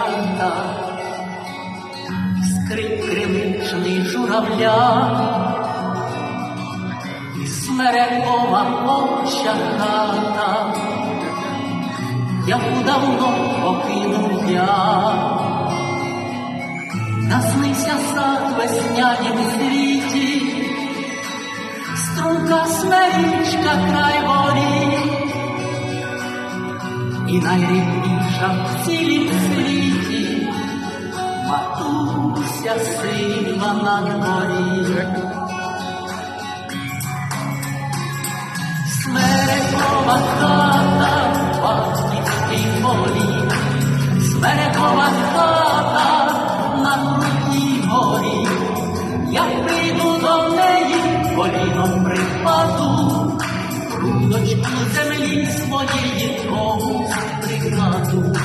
лялька, скрип кривичний журавля, і смерекова овча хата, яку давно покинув я, наснися сад веснянім світі, струнка смерічка край горі, І найрідніша в цілім світі матуся сива на дворі. Смерекова хата, батьківський полі, смерекова хата на крутій горі. Я прийду до неї, коліном припаду, рудочку землі своєї комусь прикладу.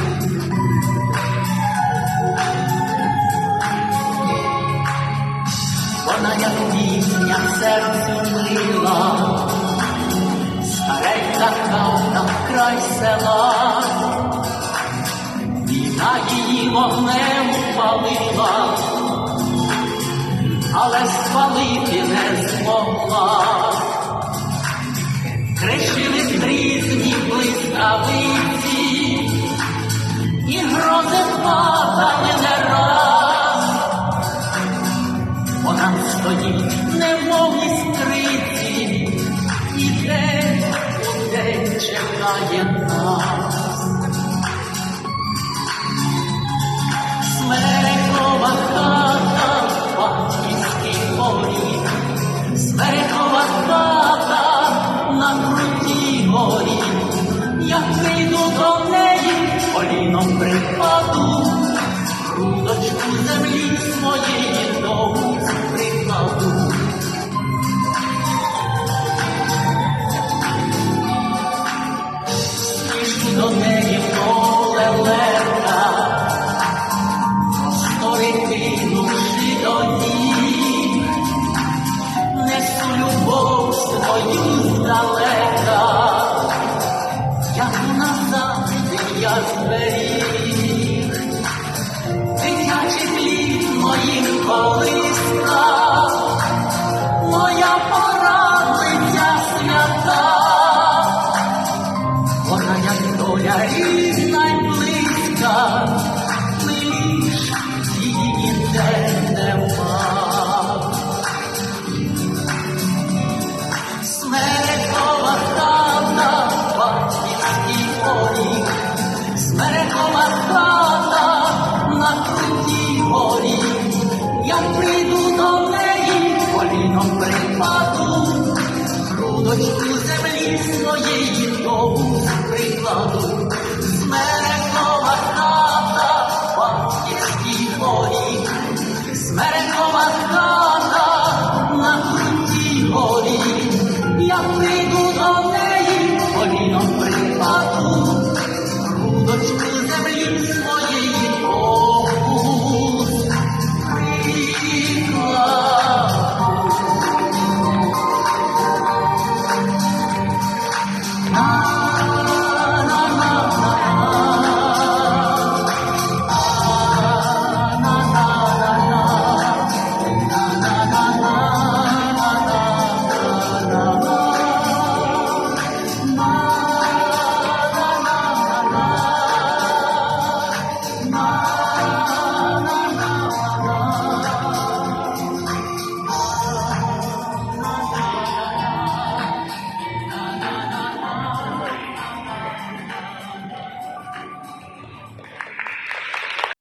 Села, війна її вогнем палила, але спалити не змогла. Чекає нас. Смерекова хата, батьківський поріг, смерекова хата на крутій горі. Я прийду до неї, коліном припаду, грудочку землі своєї дому holy я прийду до неї, коліном припаду, грудочку землі своєї дому прикладу. З мене